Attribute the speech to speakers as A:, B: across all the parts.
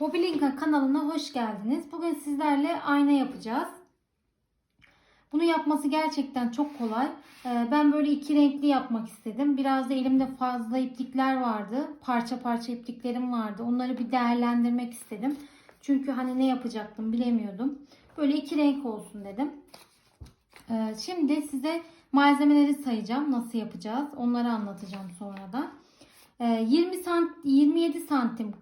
A: Hobilinka kanalına hoş geldiniz. Bugün sizlerle ayna yapacağız. Bunu yapması gerçekten çok kolay. Ee, Ben böyle iki renkli yapmak istedim. Biraz da elimde fazla iplikler vardı. Parça parça ipliklerim vardı. Onları bir değerlendirmek istedim. Çünkü hani ne yapacaktım bilemiyordum. Böyle iki renk olsun dedim. Ee, Şimdi size malzemeleri sayacağım. Nasıl yapacağız? Onları anlatacağım sonra da. Ee, 20 sant 27 santim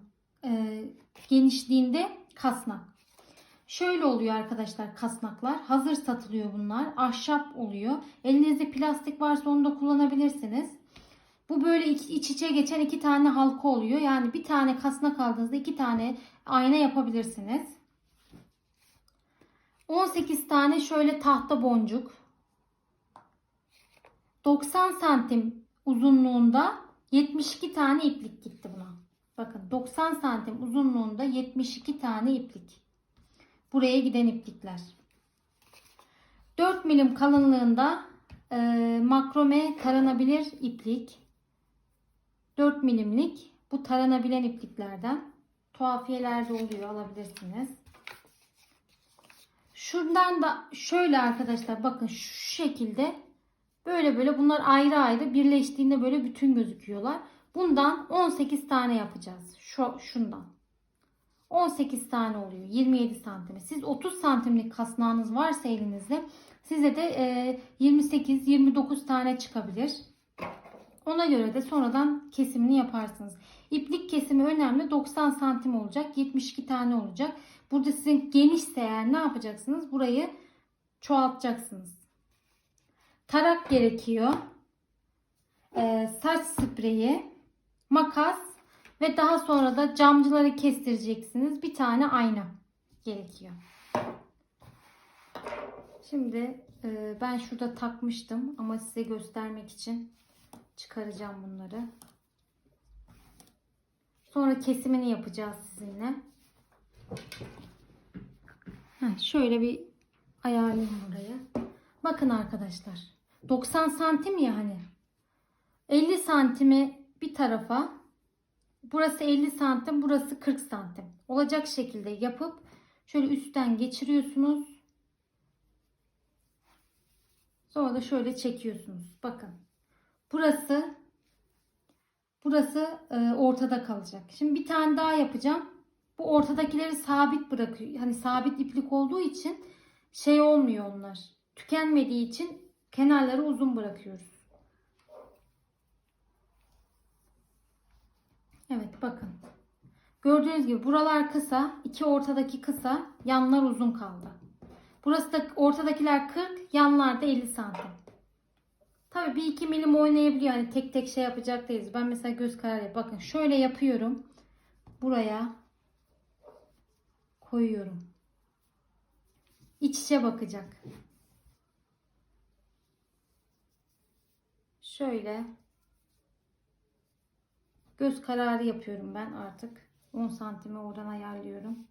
A: e, genişliğinde kasnak. Şöyle oluyor arkadaşlar kasnaklar. Hazır satılıyor bunlar. Ahşap oluyor. Elinizde plastik varsa onu da kullanabilirsiniz. Bu böyle iç, iç içe geçen iki tane halka oluyor. Yani bir tane kasnak aldığınızda iki tane ayna yapabilirsiniz. 18 tane şöyle tahta boncuk. 90 santim uzunluğunda 72 tane iplik gitti buna. Bakın 90 santim uzunluğunda 72 tane iplik. Buraya giden iplikler. 4 milim kalınlığında e, makrome taranabilir iplik. 4 milimlik bu taranabilen ipliklerden. Tuhafiyelerde oluyor alabilirsiniz. Şuradan da şöyle arkadaşlar bakın şu şekilde böyle böyle bunlar ayrı ayrı birleştiğinde böyle bütün gözüküyorlar. Bundan 18 tane yapacağız. Şu şundan. 18 tane oluyor. 27 santime. Siz 30 santimlik kasnağınız varsa elinizde size de e, 28-29 tane çıkabilir. Ona göre de sonradan kesimini yaparsınız. İplik kesimi önemli. 90 santim olacak. 72 tane olacak. Burada sizin genişse eğer ne yapacaksınız? Burayı çoğaltacaksınız. Tarak gerekiyor. Ee, saç spreyi, makas ve daha sonra da camcıları kestireceksiniz. Bir tane ayna gerekiyor. Şimdi e, ben şurada takmıştım ama size göstermek için çıkaracağım bunları. Sonra kesimini yapacağız sizinle. Heh, şöyle bir ayarlayayım burayı. Bakın arkadaşlar. 90 santim ya hani. 50 santimi bir tarafa. Burası 50 santim, burası 40 santim. Olacak şekilde yapıp şöyle üstten geçiriyorsunuz. Sonra da şöyle çekiyorsunuz. Bakın. Burası burası e, ortada kalacak. Şimdi bir tane daha yapacağım. Bu ortadakileri sabit bırakıyor. Hani sabit iplik olduğu için şey olmuyor onlar. Tükenmediği için kenarları uzun bırakıyoruz. Evet bakın. Gördüğünüz gibi buralar kısa. iki ortadaki kısa. Yanlar uzun kaldı. Burası da ortadakiler 40. Yanlarda 50 santim. Tabii bir iki milim oynayabiliyor. Hani tek tek şey yapacak değiliz. Ben mesela göz kararı bakın şöyle yapıyorum. Buraya koyuyorum. İç içe bakacak. Şöyle göz kararı yapıyorum ben artık. 10 santime oradan ayarlıyorum.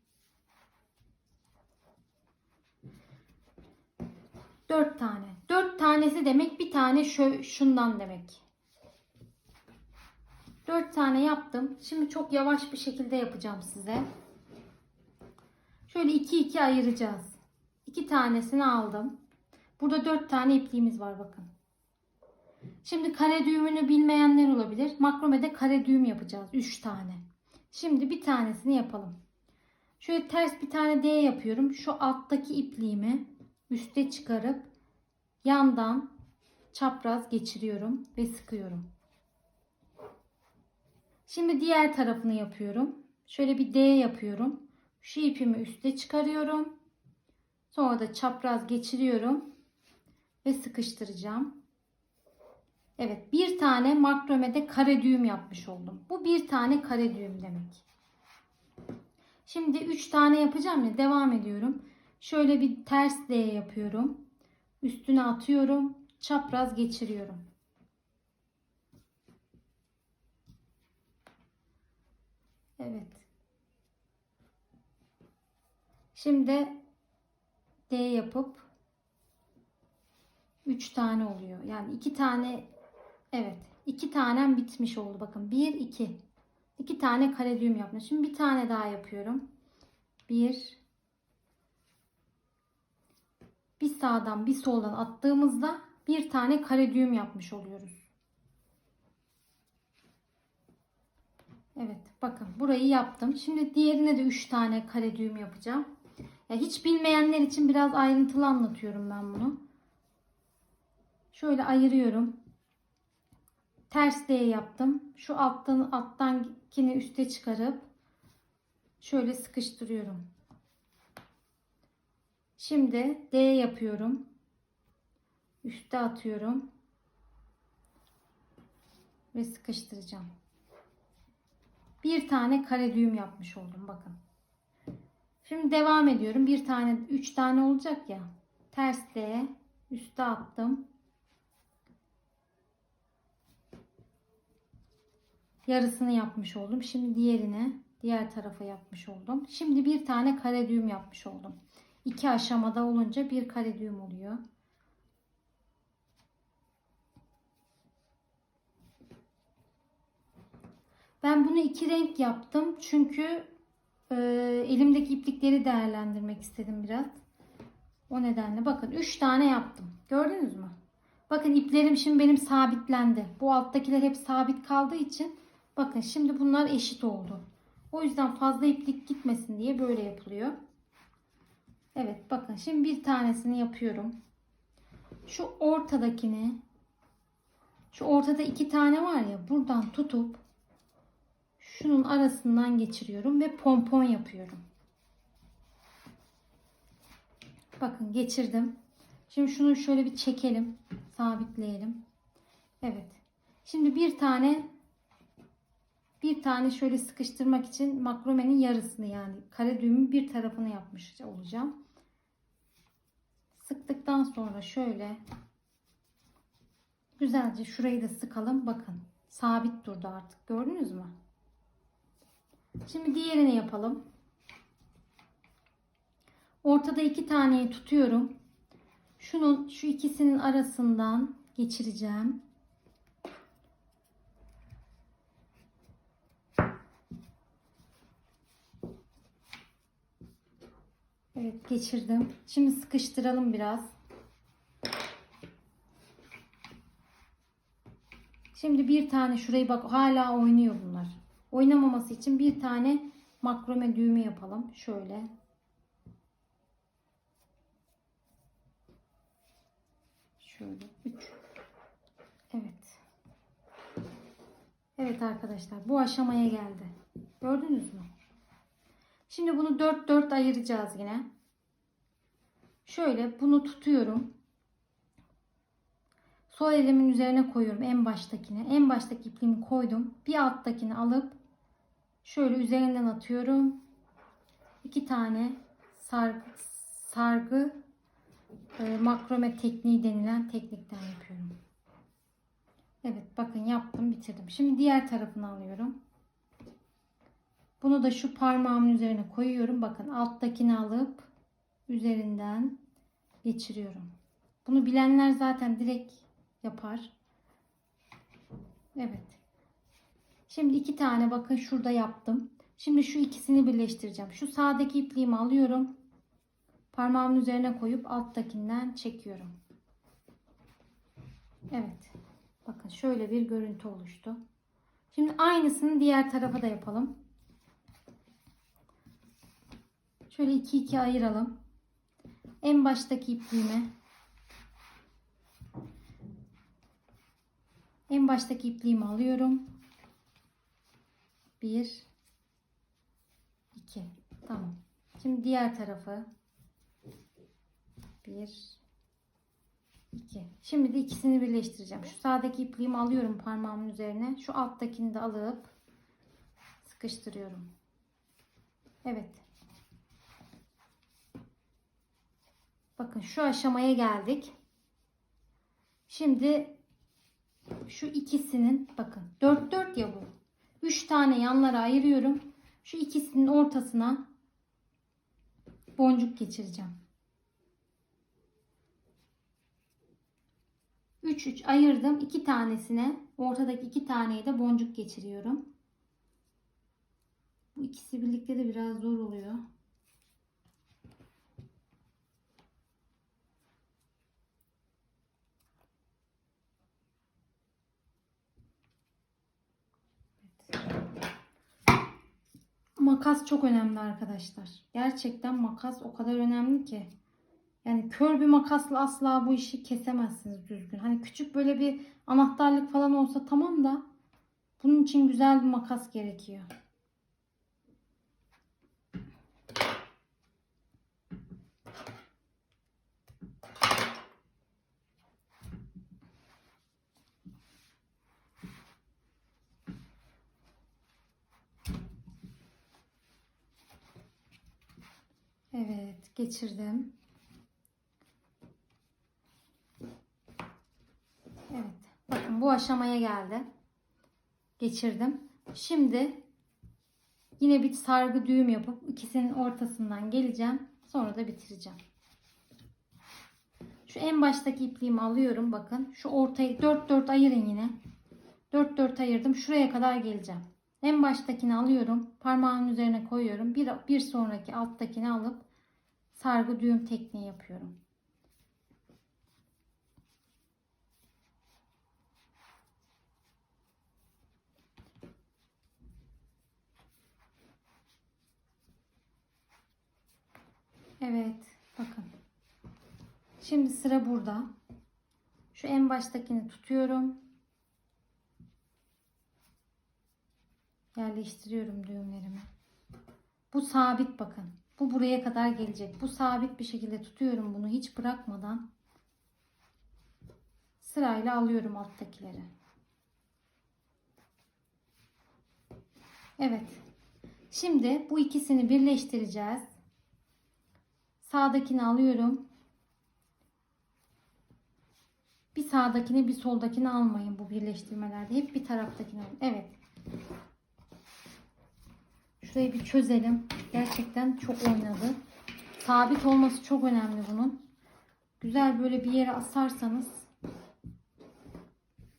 A: 4 tane. 4 tanesi demek bir tane şu, şundan demek. 4 tane yaptım. Şimdi çok yavaş bir şekilde yapacağım size. Şöyle 2 2 ayıracağız. 2 tanesini aldım. Burada 4 tane ipliğimiz var bakın. Şimdi kare düğümünü bilmeyenler olabilir. Makromede kare düğüm yapacağız. 3 tane. Şimdi bir tanesini yapalım. Şöyle ters bir tane D yapıyorum. Şu alttaki ipliğimi üste çıkarıp yandan çapraz geçiriyorum ve sıkıyorum. Şimdi diğer tarafını yapıyorum. Şöyle bir D yapıyorum. Şu ipimi üste çıkarıyorum. Sonra da çapraz geçiriyorum ve sıkıştıracağım. Evet bir tane makromede kare düğüm yapmış oldum. Bu bir tane kare düğüm demek. Şimdi 3 tane yapacağım ya devam ediyorum. Şöyle bir ters D yapıyorum. Üstüne atıyorum. Çapraz geçiriyorum. Evet. Şimdi D yapıp 3 tane oluyor. Yani 2 tane evet 2 tanem bitmiş oldu. Bakın 1 2 İki tane kare düğüm yaptım. Şimdi bir tane daha yapıyorum. Bir. Bir sağdan bir soldan attığımızda bir tane kare düğüm yapmış oluyoruz. Evet bakın burayı yaptım. Şimdi diğerine de 3 tane kare düğüm yapacağım. Ya hiç bilmeyenler için biraz ayrıntılı anlatıyorum ben bunu. Şöyle ayırıyorum. Ters D yaptım. Şu alttan alttakini üste çıkarıp şöyle sıkıştırıyorum. Şimdi D yapıyorum. Üste atıyorum. Ve sıkıştıracağım. Bir tane kare düğüm yapmış oldum bakın. Şimdi devam ediyorum. Bir tane, üç tane olacak ya. Ters D, üste attım. Yarısını yapmış oldum. Şimdi diğerine, diğer tarafa yapmış oldum. Şimdi bir tane kare düğüm yapmış oldum. İki aşamada olunca bir kare düğüm oluyor. Ben bunu iki renk yaptım. Çünkü e, elimdeki iplikleri değerlendirmek istedim biraz. O nedenle bakın 3 tane yaptım. Gördünüz mü? Bakın iplerim şimdi benim sabitlendi. Bu alttakiler hep sabit kaldığı için bakın şimdi bunlar eşit oldu. O yüzden fazla iplik gitmesin diye böyle yapılıyor. Evet bakın şimdi bir tanesini yapıyorum. Şu ortadakini şu ortada iki tane var ya buradan tutup şunun arasından geçiriyorum ve pompon yapıyorum. Bakın geçirdim. Şimdi şunu şöyle bir çekelim. Sabitleyelim. Evet. Şimdi bir tane bir tane şöyle sıkıştırmak için makromenin yarısını yani kare düğümün bir tarafını yapmış olacağım. Sıktıktan sonra şöyle güzelce şurayı da sıkalım. Bakın sabit durdu artık. Gördünüz mü? Şimdi diğerini yapalım. Ortada iki taneyi tutuyorum. Şunun şu ikisinin arasından geçireceğim. Evet geçirdim. Şimdi sıkıştıralım biraz. Şimdi bir tane şurayı bak hala oynuyor bunlar. Oynamaması için bir tane makrome düğümü yapalım. Şöyle. Şöyle 3. Evet. Evet arkadaşlar bu aşamaya geldi. Gördünüz mü? Şimdi bunu 4 4 ayıracağız yine. Şöyle bunu tutuyorum. Sol elimin üzerine koyuyorum en baştakini. En baştaki ipliğimi koydum. Bir alttakini alıp şöyle üzerinden atıyorum. İki tane sargı, sargı e, makrome tekniği denilen teknikten yapıyorum. Evet bakın yaptım bitirdim. Şimdi diğer tarafını alıyorum. Bunu da şu parmağımın üzerine koyuyorum. Bakın alttakini alıp üzerinden geçiriyorum. Bunu bilenler zaten direkt yapar. Evet. Şimdi iki tane bakın şurada yaptım. Şimdi şu ikisini birleştireceğim. Şu sağdaki ipliğimi alıyorum. Parmağımın üzerine koyup alttakinden çekiyorum. Evet. Bakın şöyle bir görüntü oluştu. Şimdi aynısını diğer tarafa da yapalım. Şöyle iki iki ayıralım. En baştaki ipliğimi en baştaki ipliğimi alıyorum. Bir, iki. Tamam. Şimdi diğer tarafı bir, iki. Şimdi de ikisini birleştireceğim. Şu sağdaki ipliğimi alıyorum parmağımın üzerine. Şu alttakini de alıp sıkıştırıyorum. Evet. Bakın şu aşamaya geldik. Şimdi şu ikisinin bakın 4 4 ya bu. 3 tane yanlara ayırıyorum. Şu ikisinin ortasına boncuk geçireceğim. 3 3 ayırdım. 2 tanesine ortadaki 2 taneye de boncuk geçiriyorum. Bu ikisi birlikte de biraz zor oluyor. Makas çok önemli arkadaşlar. Gerçekten makas o kadar önemli ki. Yani kör bir makasla asla bu işi kesemezsiniz düzgün. Hani küçük böyle bir anahtarlık falan olsa tamam da bunun için güzel bir makas gerekiyor. Evet, geçirdim. Evet. Bakın bu aşamaya geldi. Geçirdim. Şimdi yine bir sargı düğüm yapıp ikisinin ortasından geleceğim. Sonra da bitireceğim. Şu en baştaki ipliğimi alıyorum. Bakın şu ortayı 4 4 ayırın yine. 4 4 ayırdım. Şuraya kadar geleceğim. En baştakini alıyorum. Parmağımın üzerine koyuyorum. Bir, bir sonraki alttakini alıp sargı düğüm tekniği yapıyorum. Evet, bakın. Şimdi sıra burada. Şu en baştakini tutuyorum. Yerleştiriyorum düğümlerimi. Bu sabit bakın. Bu buraya kadar gelecek. Bu sabit bir şekilde tutuyorum bunu hiç bırakmadan. Sırayla alıyorum alttakileri. Evet. Şimdi bu ikisini birleştireceğiz. Sağdakini alıyorum. Bir sağdakini bir soldakini almayın bu birleştirmelerde. Hep bir taraftakini alın. Evet. Şurayı bir çözelim. Gerçekten çok oynadı. Sabit olması çok önemli bunun. Güzel böyle bir yere asarsanız.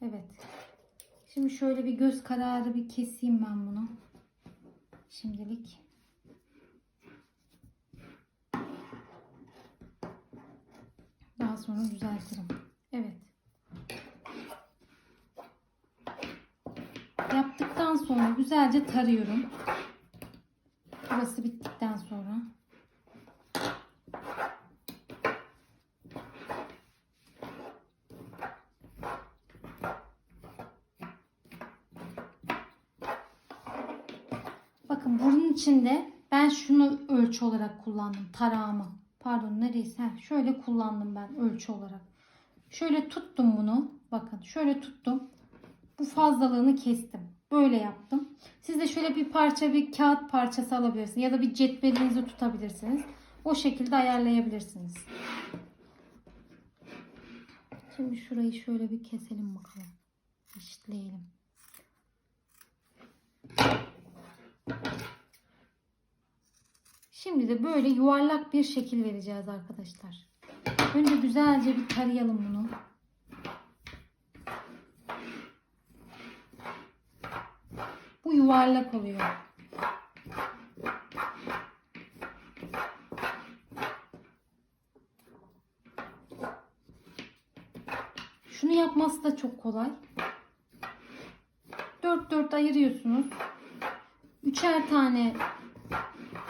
A: Evet. Şimdi şöyle bir göz kararı bir keseyim ben bunu. Şimdilik. Daha sonra düzeltirim. Evet. Yaptıktan sonra güzelce tarıyorum. Burası bittikten sonra. Bakın bunun içinde ben şunu ölçü olarak kullandım. Tarağımı. Pardon nereyse. Heh, şöyle kullandım ben ölçü olarak. Şöyle tuttum bunu. Bakın şöyle tuttum. Bu fazlalığını kestim. Böyle yaptım. Siz de şöyle bir parça bir kağıt parçası alabilirsiniz. Ya da bir cetvelinizi tutabilirsiniz. O şekilde ayarlayabilirsiniz. Şimdi şurayı şöyle bir keselim bakalım. Eşitleyelim. Şimdi de böyle yuvarlak bir şekil vereceğiz arkadaşlar. Önce güzelce bir tarayalım bunu. Bu yuvarlak oluyor. Şunu yapması da çok kolay. 4 4 ayırıyorsunuz. Üçer tane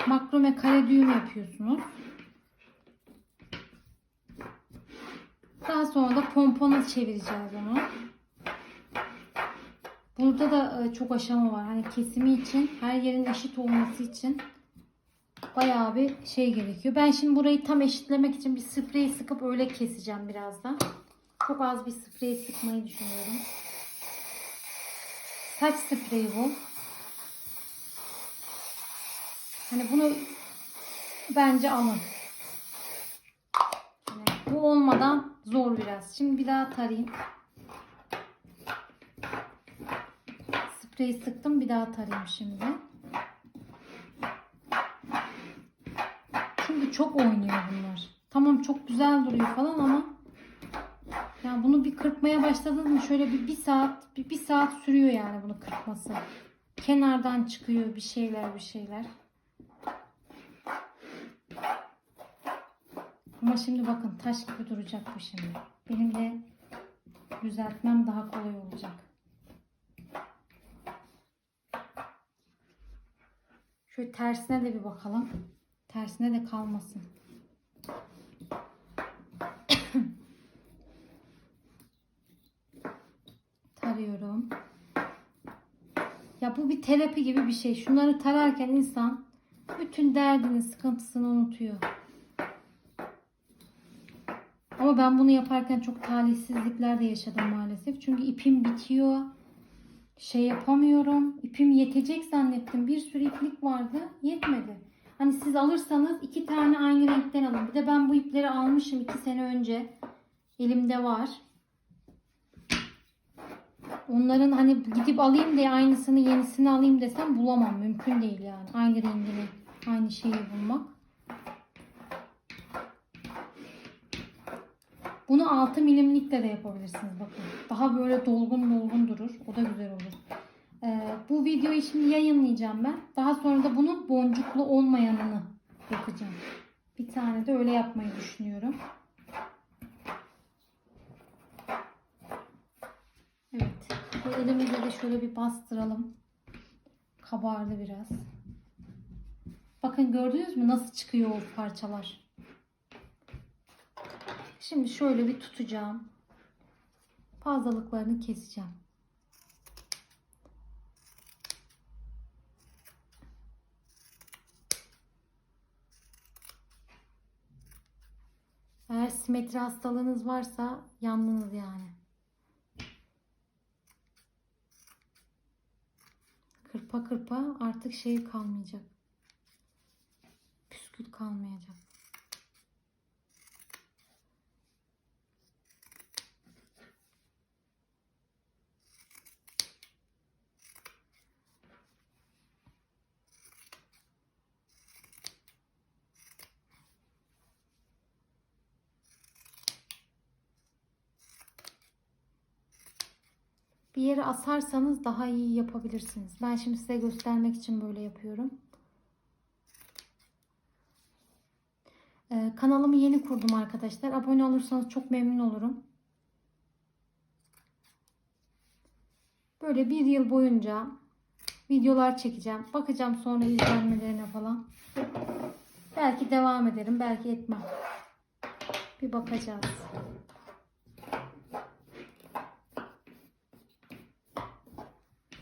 A: makrome kare düğüm yapıyorsunuz. Daha sonra da pompona çevireceğiz onu. Burada da e, çok aşama var. Hani kesimi için, her yerin eşit olması için bayağı bir şey gerekiyor. Ben şimdi burayı tam eşitlemek için bir sprey sıkıp öyle keseceğim birazdan. Çok az bir sprey sıkmayı düşünüyorum. Saç spreyi bu. Hani bunu bence alın. Hani bu olmadan zor biraz. Şimdi bir daha tarayayım. Spreyi sıktım. Bir daha tarayayım şimdi. Çünkü çok oynuyor bunlar. Tamam çok güzel duruyor falan ama yani bunu bir kırpmaya başladın mı şöyle bir, bir saat bir, bir saat sürüyor yani bunu kırpması. kenardan çıkıyor bir şeyler bir şeyler. Ama şimdi bakın taş gibi duracak bu şimdi. Benim de düzeltmem daha kolay olacak. Şöyle tersine de bir bakalım. Tersine de kalmasın. Tarıyorum. Ya bu bir terapi gibi bir şey. Şunları tararken insan bütün derdini, sıkıntısını unutuyor. Ama ben bunu yaparken çok talihsizlikler de yaşadım maalesef. Çünkü ipim bitiyor. Şey yapamıyorum. İpim yetecek zannettim. Bir sürü iplik vardı. Yetmedi. Hani siz alırsanız iki tane aynı renkten alın. Bir de ben bu ipleri almışım iki sene önce. Elimde var. Onların hani gidip alayım diye aynısını yenisini alayım desem bulamam. Mümkün değil yani. Aynı rengini, aynı şeyi bulmak. Bunu 6 milimlikle de yapabilirsiniz bakın. Daha böyle dolgun dolgun durur. O da güzel olur. Ee, bu videoyu şimdi yayınlayacağım ben. Daha sonra da bunun boncuklu olmayanını yapacağım. Bir tane de öyle yapmayı düşünüyorum. Evet. Elimizle de şöyle bir bastıralım. Kabardı biraz. Bakın gördünüz mü nasıl çıkıyor o parçalar. Şimdi şöyle bir tutacağım. Fazlalıklarını keseceğim. Eğer simetri hastalığınız varsa yandınız yani. Kırpa kırpa artık şey kalmayacak. Püskül kalmayacak. Bir yere asarsanız daha iyi yapabilirsiniz. Ben şimdi size göstermek için böyle yapıyorum. Ee, kanalımı yeni kurdum arkadaşlar. Abone olursanız çok memnun olurum. Böyle bir yıl boyunca videolar çekeceğim. Bakacağım sonra izlenmelerine falan. Belki devam ederim, belki etmem. Bir bakacağız.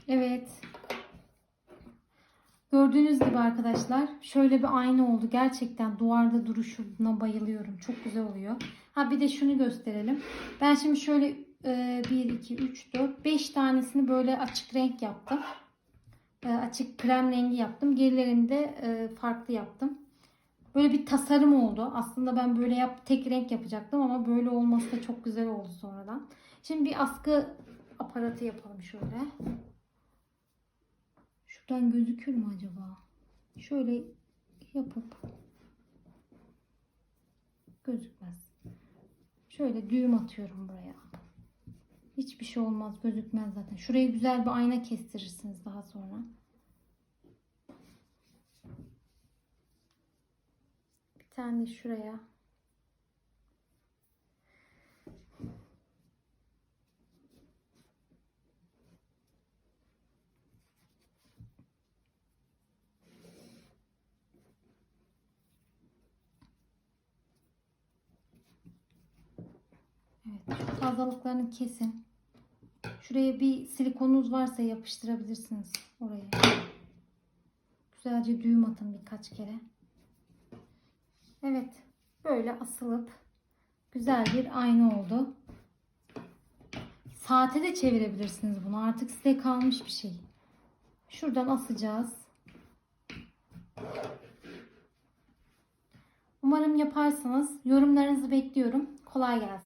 A: Evet. Gördüğünüz gibi arkadaşlar şöyle bir ayna oldu. Gerçekten duvarda duruşuna bayılıyorum. Çok güzel oluyor. Ha bir de şunu gösterelim. Ben şimdi şöyle 1, 2, 3, 4, 5 tanesini böyle açık renk yaptım. E, açık krem rengi yaptım. Gerilerini de e, farklı yaptım. Böyle bir tasarım oldu. Aslında ben böyle yap tek renk yapacaktım ama böyle olması da çok güzel oldu sonradan. Şimdi bir askı aparatı yapalım şöyle. Şuradan gözükür mü acaba? Şöyle yapıp gözükmez. Şöyle düğüm atıyorum buraya. Hiçbir şey olmaz. Gözükmez zaten. Şuraya güzel bir ayna kestirirsiniz daha sonra. Bir tane de şuraya. Evet, şu fazlalıklarını kesin. Şuraya bir silikonunuz varsa yapıştırabilirsiniz oraya. Güzelce düğüm atın birkaç kere. Evet, böyle asılıp güzel bir ayna oldu. Saate de çevirebilirsiniz bunu. Artık size kalmış bir şey. Şuradan asacağız. Umarım yaparsanız yorumlarınızı bekliyorum. Kolay gelsin.